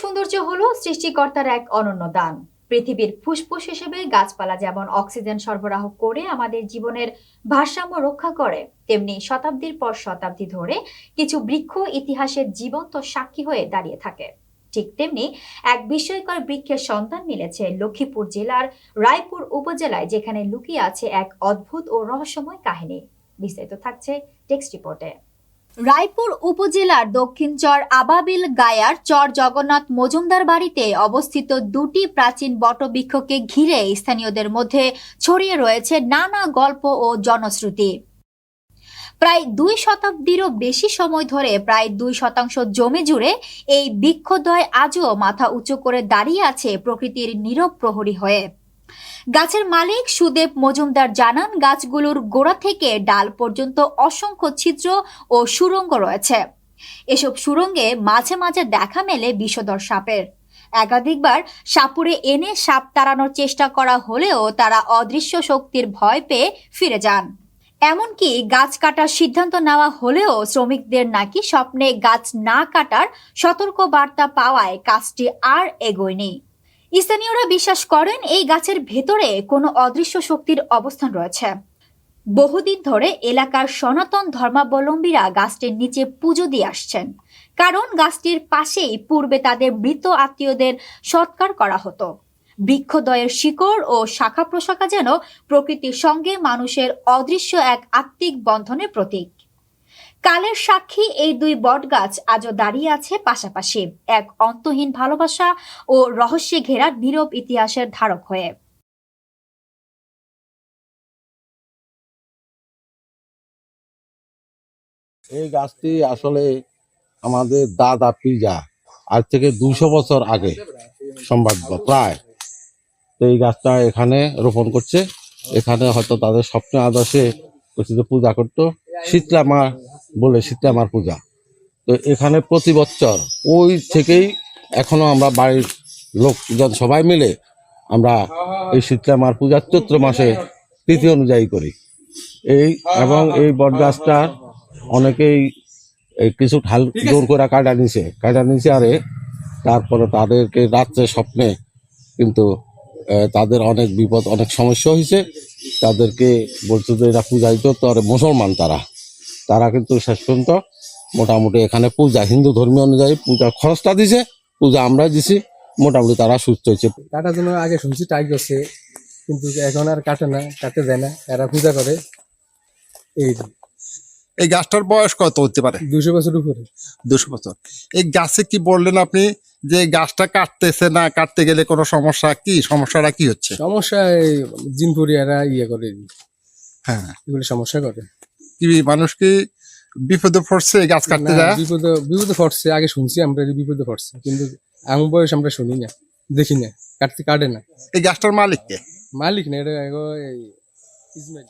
সৌন্দর্য হলো সৃষ্টিকর্তার এক অনন্য দান। পৃথিবীর ফুসফুস হিসেবে গাছপালা যেমন অক্সিজেন সরবরাহ করে আমাদের জীবনের ভারসাম্য রক্ষা করে, তেমনি শতাব্দীর পর শতাব্দী ধরে কিছু বৃক্ষ ইতিহাসের জীবন্ত সাক্ষী হয়ে দাঁড়িয়ে থাকে। ঠিক তেমনি এক বিস্ময়কর বৃক্ষের সন্তান মিলেছে লক্ষ্মীপুর জেলার রায়পুর উপজেলায়, যেখানে লুকিয়ে আছে এক অদ্ভুত ও রহস্যময় কাহিনী। বিস্তারিত থাকছে টেক্সট রিপোর্টে। রায়পুর উপজেলার দক্ষিণ চর আবাবিল গায়ার চর জগন্নাথ মজুমদার বাড়িতে অবস্থিত দুটি প্রাচীন বটবৃক্ষকে ঘিরে স্থানীয়দের মধ্যে ছড়িয়ে রয়েছে নানা গল্প ও জনশ্রুতি। প্রায় দুই শতাব্দীরও বেশি সময় ধরে প্রায় দুই শতাংশ জমি জুড়ে এই বৃক্ষদ্বয় আজও মাথা উঁচু করে দাঁড়িয়ে আছে প্রকৃতির নীরব প্রহরী হয়ে। গাছের মালিক সুদেব মজুমদার জানান, গাছগুলোর গোড়া থেকে ডাল পর্যন্ত অসংখ্য ছিদ্র ও সুড়ঙ্গ রয়েছে। এসব সুড়ঙ্গে মাঝে মাঝে দেখা মেলে বিষধর সাপের। একাধিকবার সাপুরে এনে সাপ তাড়ানোর চেষ্টা করা হলেও তারা অদৃশ্য শক্তির ভয় পেয়ে ফিরে যান। এমনকি গাছ কাটার সিদ্ধান্ত নেওয়া হলেও শ্রমিকদের নাকি স্বপ্নে গাছ না কাটার সতর্ক বার্তা পাওয়ায় কাজটি আর এগোয়নি। স্থানীয়রা বিশ্বাস করেন এই গাছের ভেতরে কোনো অদৃশ্য শক্তির অবস্থান রয়েছে। বহুদিন ধরে এলাকার সনাতন ধর্মাবলম্বীরা গাছটির নিচে পুজো দিয়ে আসছেন। কারণ গাছটির পাশেই পূর্বে তাদের মৃত আত্মীয়দের সৎকার করা হতো। বৃক্ষদয়ের শিকড় ও শাখা প্রশাখা যেন প্রকৃতির সঙ্গে মানুষের অদৃশ্য এক আত্মিক বন্ধনের প্রতীক। কালের সাক্ষী এই দুই বটগাছ আজও দাঁড়িয়ে আছে পাশাপাশি। এক অন্তহীন ভালোবাসা ও রহস্যে ঘেরা নীরব ইতিহাসের ধারক হয়ে। এই গাছটি আসলে আমাদের দাদা পিজা আজ থেকে দুশো বছর আগে সম্ভাব্য প্রায়। তো এই গাছটা এখানে রোপণ করছে। এখানে হয়তো তাদের স্বপ্ন আদর্শে পূজা করতো। শীতলা মা বলে শীতলা মার পূজা। তো এখানে প্রতি বছর ওই থেকেই এখনও আমরা বাড়ির লোকজন সবাই মিলে আমরা এই শীতলা মার পূজা চৈত্র মাসে তিথি অনুযায়ী করি। এই এবং এই বটগাছটা অনেকেই এই কিছু ঢাল জোর করে কাটা নিছে। কাটা নিছে আরে তারপরে তাদেরকে রাত্রে স্বপ্নে কিন্তু তাদের অনেক বিপদ, অনেক সমস্যা হয়েছে তাদেরকে বলছে যে এরা পূজাইত তো আর মুসলমান তারা। তারা কিন্তু শেষ পর্যন্ত মোটামুটি এখানে পূজা হিন্দু ধর্মীয় অনুযায়ী পূজা খরচটা দিছে পূজা আমরা দিছি মোটামুটি তারা সুস্থ হয়েছে। কাটার জন্য আগে শুনছি টাইট গেছে কিন্তু এখন আর কাটে না কাটতে দেয় না এরা পূজা করে। এই এই গাছটার বয়স কত হতে পারে? দুশো বছর উপরে। দুশো বছর। এই গাছে কি বললেন আপনি যে গাছটা কাটতেছে না কাটতে গেলে কোনো সমস্যা কি? সমস্যাটা কি হচ্ছে? সমস্যা এই জিনপুরি এরা ইয়ে করে হ্যাঁ। এগুলি সমস্যা করে। কি মানুষ কি বিপদে পড়ছে গাছ কাটতে যায়? বিপদ বিপদে পড়ছে আগে শুনছি আমরা বিপদে পড়ছে কিন্তু এমন বয়স আমরা শুনি না দেখি না কাটতে কাটে না। এই গাছটার মালিক কে? মালিক না এটা এই ইসমাইল।